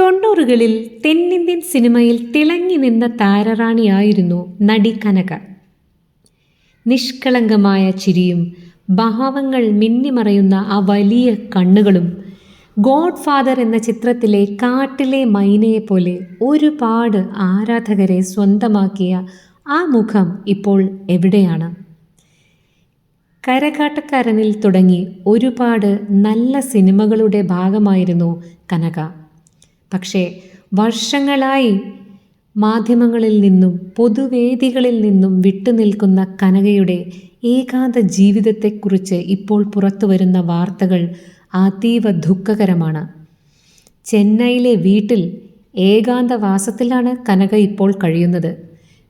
തൊണ്ണൂറുകളിൽ തെന്നിന്ത്യൻ സിനിമയിൽ തിളങ്ങി നിന്ന താരറാണിയായിരുന്നു നടി കനക. നിഷ്കളങ്കമായ ചിരിയും ഭാവങ്ങൾ മിന്നിമറയുന്ന ആ വലിയ കണ്ണുകളും ഗോഡ് ഫാദർ എന്ന ചിത്രത്തിലെ കാട്ടിലെ മൈനയെ പോലെ ഒരുപാട് ആരാധകരെ സ്വന്തമാക്കിയ ആ മുഖം ഇപ്പോൾ എവിടെയാണ്? കരകാട്ടക്കാരനിൽ തുടങ്ങി ഒരുപാട് നല്ല സിനിമകളുടെ ഭാഗമായിരുന്നു കനക. പക്ഷേ വർഷങ്ങളായി മാധ്യമങ്ങളിൽ നിന്നും പൊതുവേദികളിൽ നിന്നും വിട്ടുനിൽക്കുന്ന കനകയുടെ ഏകാന്ത ജീവിതത്തെക്കുറിച്ച് ഇപ്പോൾ പുറത്തു വരുന്ന വാർത്തകൾ അതീവ ദുഃഖകരമാണ്. ചെന്നൈയിലെ വീട്ടിൽ ഏകാന്തവാസത്തിലാണ് കനക ഇപ്പോൾ കഴിയുന്നത്.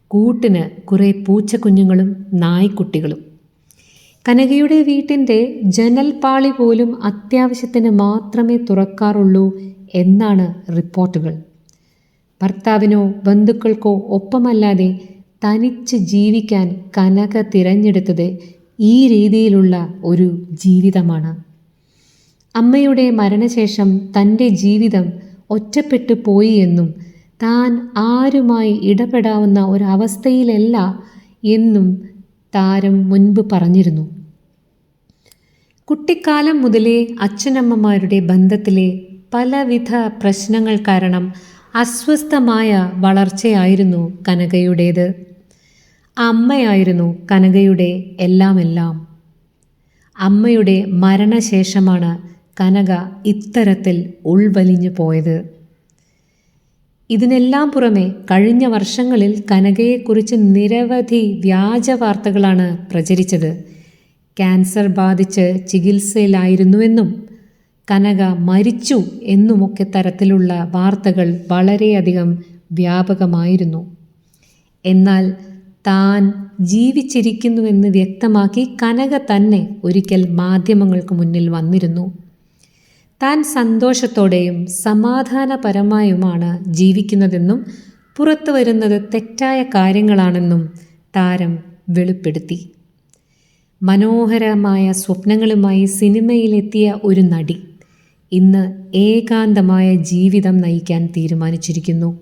കൂട്ടിന് കുറേ പൂച്ചക്കുഞ്ഞുങ്ങളും നായ്ക്കുട്ടികളും. കനകയുടെ വീട്ടിന്റെ ജനൽപാളി പോലും അത്യാവശ്യത്തിന് മാത്രമേ തുറക്കാറുള്ളൂ എന്നാണ് റിപ്പോർട്ടുകൾ. ഭർത്താവിനോ ബന്ധുക്കൾക്കോ ഒപ്പമല്ലാതെ തനിച്ച് ജീവിക്കാൻ കനക തിരഞ്ഞെടുത്തത് ഈ രീതിയിലുള്ള ഒരു ജീവിതമാണ്. അമ്മയുടെ മരണശേഷം തന്റെ ജീവിതം ഒറ്റപ്പെട്ടു പോയി എന്നും താൻ ആരുമായി ഇടപെടാവുന്ന ഒരവസ്ഥയിലല്ല എന്നും താരം മുൻപ് പറഞ്ഞിരുന്നു. കുട്ടിക്കാലം മുതലേ അച്ഛനമ്മമാരുടെ ബന്ധത്തിലെ പലവിധ പ്രശ്നങ്ങൾ കാരണം അസ്വസ്ഥമായ വളർച്ചയായിരുന്നു കനകയുടേത്. അമ്മയായിരുന്നു കനകയുടെ എല്ലാമെല്ലാം. അമ്മയുടെ മരണശേഷമാണ് കനക ഇത്തരത്തിൽ ഉൾവലിഞ്ഞു പോയത്. ഇതിനെല്ലാം പുറമെ കഴിഞ്ഞ വർഷങ്ങളിൽ കനകയെക്കുറിച്ച് നിരവധി വ്യാജ വാർത്തകളാണ് പ്രചരിച്ചത്. ക്യാൻസർ ബാധിച്ച് ചികിത്സയിലായിരുന്നുവെന്നും കനക മരിച്ചു എന്നുമൊക്കെ തരത്തിലുള്ള വാർത്തകൾ വളരെയധികം വ്യാപകമായിരുന്നു. എന്നാൽ താൻ ജീവിച്ചിരിക്കുന്നുവെന്ന് വ്യക്തമാക്കി കനക തന്നെ ഒരിക്കൽ മാധ്യമങ്ങൾക്ക് മുന്നിൽ വന്നിരുന്നു. താൻ സന്തോഷത്തോടെയും സമാധാനപരമായുമാണ് ജീവിക്കുന്നതെന്നും പുറത്തു വരുന്നത് തെറ്റായ കാര്യങ്ങളാണെന്നും താരം വെളിപ്പെടുത്തി. മനോഹരമായ സ്വപ്നങ്ങളുമായി സിനിമയിലെത്തിയ ഒരു നടി ഇന്ന് ഏകാന്തമായ ജീവിതം നയിക്കാൻ തീരുമാനിച്ചിരിക്കുന്നു.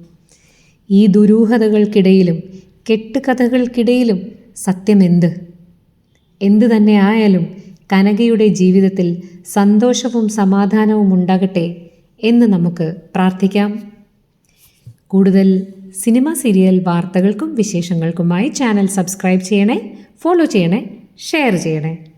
ഈ ദുരൂഹതകൾക്കിടയിലും കെട്ടുകഥകൾക്കിടയിലും സത്യമെന്ത്? എന്തു തന്നെ ആയാലും കനകയുടെ ജീവിതത്തിൽ സന്തോഷവും സമാധാനവും ഉണ്ടാകട്ടെ എന്ന് നമുക്ക് പ്രാർത്ഥിക്കാം. കൂടുതൽ സിനിമ സീരിയൽ വാർത്തകൾക്കും വിശേഷങ്ങൾക്കുമായി ചാനൽ സബ്സ്ക്രൈബ് ചെയ്യണേ ഫോളോ ചെയ്യണേ ഷെയർ ചെയ്യണേ.